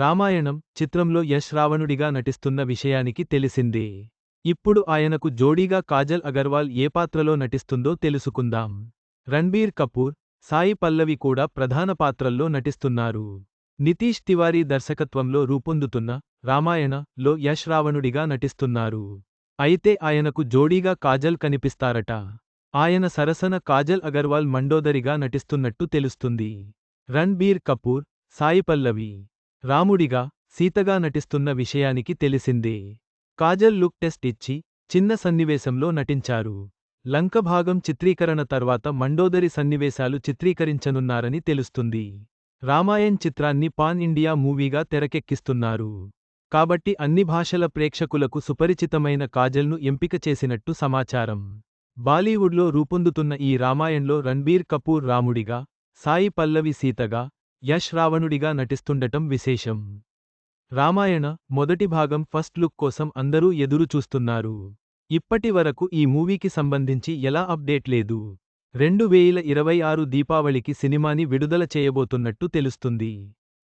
రామాయణం చిత్రంలో యశ్ రావణుడిగా నటిస్తున్న విషయానికి తెలిసిందే. ఇప్పుడు ఆయనకు జోడీగా కాజల్ అగర్వాల్ ఏ పాత్రలో నటిస్తుందో తెలుసుకుందాం. రణ్బీర్ కపూర్ సాయి పల్లవి కూడా ప్రధాన పాత్రల్లో నటిస్తున్నారు. నితీష్ తివారీ దర్శకత్వంలో రూపొందుతున్న రామాయణ లో యశ్ రావణుడిగా నటిస్తున్నారు. అయితే ఆయనకు జోడీగా కాజల్ కనిపిస్తారట. ఆయన సరసన కాజల్ అగర్వాల్ మండోదరిగా నటిస్తున్నట్టు తెలుస్తుంది. రణ్బీర్ కపూర్ సాయి పల్లవి రాముడిగా సీతగా నటిస్తున్న విషయానికి తెలిసిందే. కాజల్ లుక్ టెస్ట్ ఇచ్చి చిన్న సన్నివేశంలో నటించారు. లంక భాగం చిత్రీకరణ తర్వాత మండోదరి సన్నివేశాలు చిత్రీకరించనున్నారని తెలుస్తుంది. రామాయణ్ చిత్రాన్ని పాన్ ఇండియా మూవీగా తెరకెక్కిస్తున్నారు. కాబట్టి అన్ని భాషల ప్రేక్షకులకు సుపరిచితమైన కాజల్ను ఎంపిక చేసినట్టు సమాచారం. బాలీవుడ్లో రూపొందుతున్న ఈ రామాయణ్లో రణ్బీర్ కపూర్ రాముడిగా సాయి పల్లవి సీతగా యశ్ రావణుడిగా నటిస్తుండటం విశేషం. రామాయణ మొదటి భాగం ఫస్ట్ లుక్ కోసం అందరూ ఎదురు చూస్తున్నారు. ఇప్పటి వరకు ఈ మూవీకి సంబంధించి ఎలా అప్డేట్ లేదు. రెండు వేల ఇరవై ఆరు దీపావళికి సినిమాని విడుదల చేయబోతున్నట్టు తెలుస్తుంది.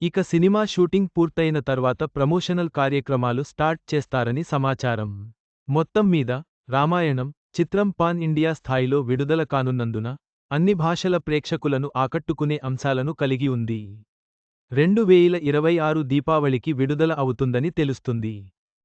ఇక సినిమా షూటింగ్ పూర్తయిన తర్వాత ప్రమోషనల్ కార్యక్రమాలు స్టార్ట్ చేస్తారని సమాచారం. మొత్తం మీద రామాయణం చిత్రం పాన్ ఇండియా స్థాయిలో విడుదల కానున్నందున అన్ని భాషల ప్రేక్షకులను ఆకట్టుకునే అంశాలను కలిగి ఉంది. రెండు వేల ఇరవై ఆరు దీపావళికి విడుదల అవుతుందని తెలుస్తుంది.